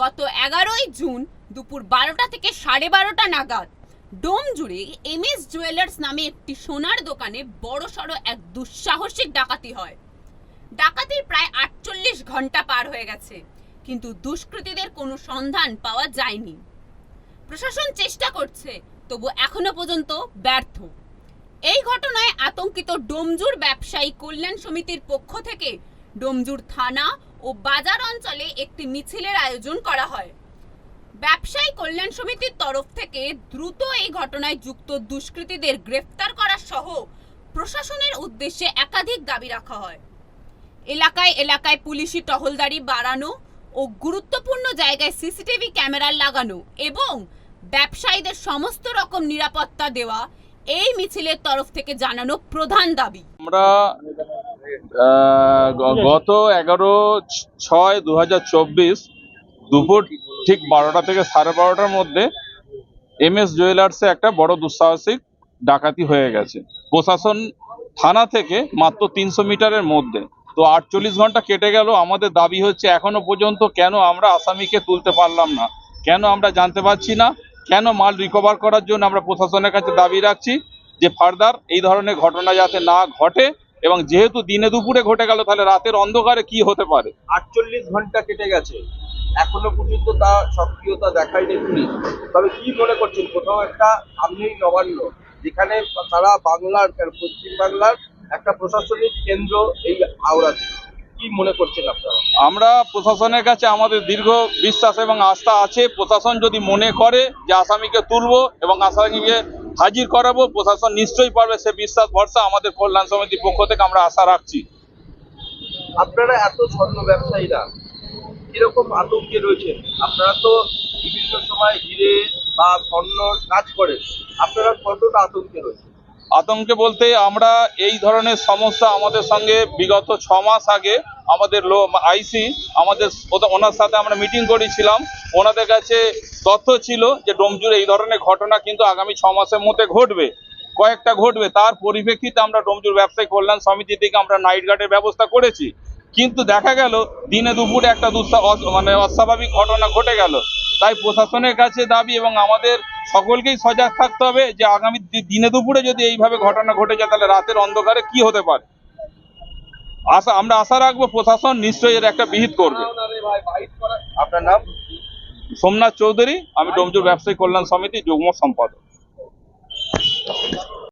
গত এগারোই জুন দুপুর বারোটা থেকে সাড়ে বারোটা নাগাদ ডোম জুড়ে এম এস জুয়েলার্স নামে একটি সোনার দোকানে বড় বড়সড় এক দুঃসাহসিক ডাকাতি হয়। ডাকাতির প্রায় আটচল্লিশ ঘণ্টা পার হয়ে গেছে, কিন্তু দুষ্কৃতীদের কোনো সন্ধান পাওয়া যায়নি। প্রশাসন চেষ্টা করছে, তবু এখনও পর্যন্ত ব্যর্থ। এই ঘটনায় আতঙ্কিত ডোমজুর ব্যবসায়ী কল্যাণ সমিতির পক্ষ থেকে ডোমজুর থানা ও বাজার অঞ্চলে একটি মিছিলের আয়োজন করা হয়। ব্যবসায়ী কল্যাণ সমিতির তরফ থেকে দ্রুত এই ঘটনায় যুক্ত দুষ্কৃতীদের গ্রেফতার করা সহ প্রশাসনের উদ্দেশ্যে একাধিক দাবি রাখা হয়। এলাকায় এলাকায় পুলিশি টহলদারি বাড়ানো ও গুরুত্বপূর্ণ জায়গায় সিসিটিভি ক্যামেরা লাগানো এবং ব্যবসায়ীদের সমস্ত রকম নিরাপত্তা দেওয়া এই মিছিলের তরফ থেকে জানানো প্রধান দাবি। আমরা গত এগারো ছয় দু হাজার চব্বিশ দুপুর ঠিক বারোটা থেকে সাড়ে বারোটার মধ্যে এম এস জুয়েলার্সে একটা বড় দুঃসাহসিক ডাকাতি হয়ে গেছে। প্রশাসন থানা থেকে মাত্র তিনশো মিটারের মধ্যে। তো আটচল্লিশ ঘণ্টা কেটে গেল। আমাদের দাবি হচ্ছে এখনও পর্যন্ত কেন আমরা আসামিকে তুলতে পারলাম না? কেন আমরা জানতে পারছি না? কেন মাল রিকভার করার জন্য আমরা প্রশাসনের কাছে দাবি রাখছি যে ফার্দার এই ধরনের ঘটনা যাতে না ঘটে? এবং যেহেতু দিনে দুপুরে ঘটে গেল, তাহলে রাতের অন্ধকারে কি হতে পারে? আটচল্লিশ ঘণ্টা কেটে গেছে। এখনও পর্যন্ত তা সক্রিয়তা দেখায়নি পুলিশ তবে কি মনে করছেন? কোথাও একটা সামনেই নবান্ন, যেখানে সারা বাংলার পশ্চিম বাংলার একটা প্রশাসনিক কেন্দ্র এই আওড়াতে কি মনে করছেন আপনারা? আমরা প্রশাসনের কাছে আমাদের দীর্ঘ বিশ্বাস এবং আস্থা আছে। প্রশাসন যদি মনে করে যে আসামিকে তুলবো এবং আসামিকে হাজির করাবো প্রশাসন নিশ্চয়ই পারবে। সে বিশ্বাস ভরসা আমাদের কল্যাণ সমিতির পক্ষ থেকে আমরা আশা রাখছি। আপনারা এত স্বর্ণ ব্যবসায়ীরা কীরকম আতঙ্কে রয়েছেন? আপনারা তো বিভিন্ন সময় হিরে বা স্বর্ণ কাজ করেন। আপনারা কতটা আতঙ্কে রয়েছেন? আতঙ্কে বলতে আমরা এই ধরনের সমস্যা আমাদের সঙ্গে বিগত ছ মাস আগে আমাদের লো, আইসি আমাদের ওনার সাথে আমরা মিটিং করেছিলাম। ওনাদের কাছে তথ্য ছিল যে ডোমজুড়ে এই ধরনের ঘটনা কিন্তু আগামী ছ মাসের মধ্যে ঘটবে। কয়েকটা ঘটবে। তার পরিপ্রেক্ষিতে আমরা ডোমজুর ব্যবসায়ী কল্যাণ সমিতি থেকে আমরা নাইট গার্ডের ব্যবস্থা করেছি। কিন্তু দেখা গেল, দিনে দুপুরে একটা দুঃসা অস- মানে অস্বাভাবিক ঘটনা ঘটে গেল। তাই প্রশাসনের কাছে দাবি এবং আমাদের সকলকেই সজাগ থাকতে হবে যে আগামী দিনে দুপুরে যদি এইভাবে ঘটনা ঘটে যায় তাহলে রাতের অন্ধকারে কি হতে পারে? আশা আমরা আশা রাখব প্রশাসন নিশ্চয়ই এর একটা বিহিত করবে। আপনার নাম? সোমনাথ চৌধুরী আমি ডোমজুর ব্যবসায়ী কল্যাণ সমিতি যুগ্ম সম্পাদক।